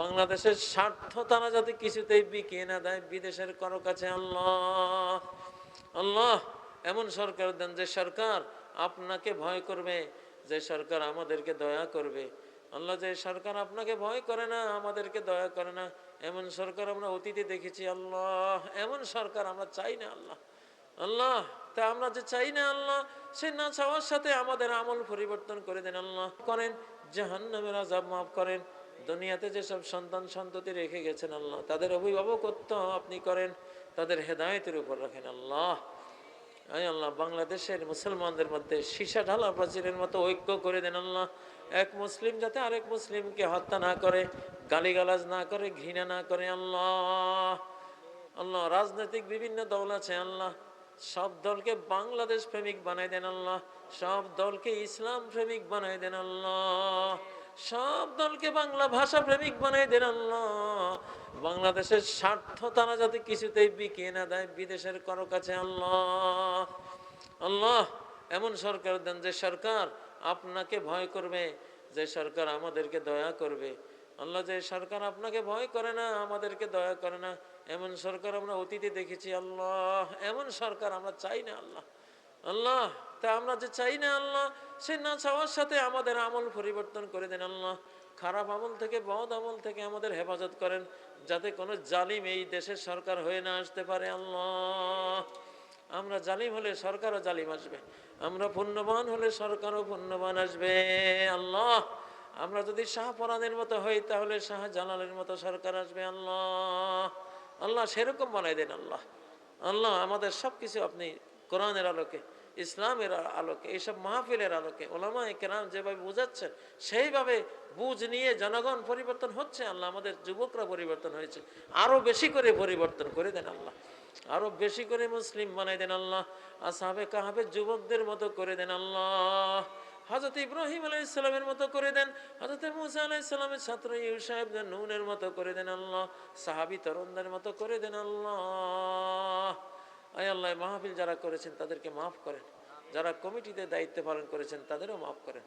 বাংলাদেশের স্বার্থ তারা যাতে কিছুতেই বিকিয়ে না দেয়, বিদেশের কারও কাছে আল্লাহ আল্লাহ, এমন সরকার দেন যে সরকার আপনাকে ভয় করবে, যে সরকার আমাদেরকে দয়া করবে। আল্লাহ, যে সরকার আপনাকে ভয় করে না, আমাদেরকে দয়া করে না, এমন সরকার আমরা অতীতে দেখেছি, আল্লাহ, এমন সরকার আমরা চাই না, আল্লাহ। আল্লাহ, তা আমরা যে চাই না, আল্লাহ, সে না চাওয়ার সাথে আমাদের আমল পরিবর্তন করে দেন, আল্লাহ। করেন, জাহান্নামের আজাব মাফ করেন। দুনিয়াতে যেসব সন্তান সন্ততি রেখে গেছেন আল্লাহ, তাদের অভিভাবকত্ব আপনি করেন, তাদের হেদায়েতের উপর রাখেন আল্লাহ। আয় আল্লাহ, বাংলাদেশের মুসলমানদের মধ্যে সীসা ঢালা প্রাচীরের মতো ঐক্য করে দেন আল্লাহ। এক মুসলিম যাতে আরেক মুসলিমকে হত্যা না করে, গালিগালাজ না করে, ঘৃণা না করে আল্লাহ। আল্লাহ, রাজনৈতিক বিভিন্ন দল আছে আল্লাহ, সব দলকে বাংলাদেশ প্রেমিক বানাই দেন আল্লাহ, সব দলকে ইসলাম প্রেমিক বানাই দেন আল্লাহ। সব দলকে বাংলা ভাষা প্রেমিক বানাই দেন বাংলাদেশের স্বার্থ তারা যাতে কিছুতেই বিকিয়ে না দেয়, বিদেশের কারও কাছে আল্লাহ। আল্লাহ, এমন সরকার দেন যে সরকার আপনাকে ভয় করবে, যে সরকার আমাদেরকে দয়া করবে। আল্লাহ, যে সরকার আপনাকে ভয় করে না, আমাদেরকে দয়া করে না, এমন সরকার আমরা অতীতে দেখেছি আল্লাহ। এমন সরকার আমরা চাই না আল্লাহ। আল্লাহ তা আমরা যে চাই না আল্লাহ, সে না চাওয়ার সাথে আমাদের আমল পরিবর্তন করে দেন আল্লাহ। খারাপ আমল থেকে, বদ আমল থেকে আমাদের হেফাজত করেন, যাতে কোনো জালিম এই দেশের সরকার হয়ে না আসতে পারে আল্লাহ। আমরা জালিম হলে সরকারও জালিম আসবে, আমরা পুণ্যবান হলে সরকারও পুণ্যবান আসবে আল্লাহ। আমরা যদি শাহপরানের মতো হই, তাহলে শাহ জালালের মতো সরকার আসবে আল্লাহ। আল্লাহ সেরকম বানাই দেন আল্লাহ। আল্লাহ আমাদের সব কিছু আপনি কোরআনের আলোকে ইসলামের আলোকে, এইসব মাহফিলের আলোকে, ওলামা কেরাম যেভাবে বুঝাচ্ছেন, সেইভাবে বুঝ নিয়ে জনগণ পরিবর্তন হচ্ছে, আল্লাহ আমাদের যুবকরা পরিবর্তন হয়েছে। আরও বেশি করে পরিবর্তন করে দেন আল্লাহ। আরও বেশি করে মুসলিম বানাই দেন আল্লাহ। আসাবে কাহাবে যুবকদের মতো করে দেন আল্লাহ। হজরত ইব্রাহিম আলাই ইসলামের মতো করে দেন হজরত মুসা আলাই ইসলামের ছাত্র ইউসাহেব নুনের মতো করে দেন আল্লাহ। সাহাবি তরুণদের মতো করে দেন আল্লাহ। আয় আল্লাহ, মাহফিল যারা করেছেন তাদেরকে মাফ করেন। যারা কমিটিতে দায়িত্ব পালন করেছেন তাদেরও মাফ করেন।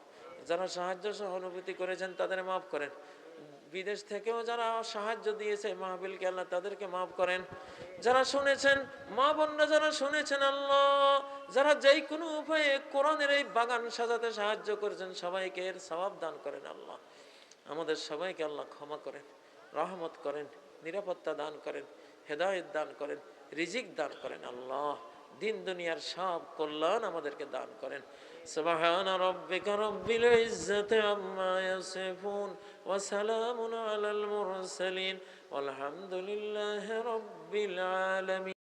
যারা সাহায্য সহানুভূতি করেছেন তাদের মাফ করেন। বিদেশ থেকেও যারা সাহায্য দিয়েছে মাহবিলকে আল্লাহ তাদেরকে মাফ করেন। যারা শুনেছেন, মা বোনরা যারা শুনেছেন আল্লাহ, যারা যেই কোনো উপায়ে কোরআনের এই বাগান সাজাতে সাহায্য করেছেন, সবাইকে এর সবাব দান করেন আল্লাহ। আমাদের সবাইকে আল্লাহ ক্ষমা করেন, রহমত করেন। নিরাপত্তা দান করেন হেদায়ত দান করেন রিজিক দান করেন আল্লাহ দিন দুনিয়ার সব কল্যাণ আমাদেরকে দান করেন سبحان ربك رب العزة عما يصفون وسلام على المرسلين والحمد لله رب العالمين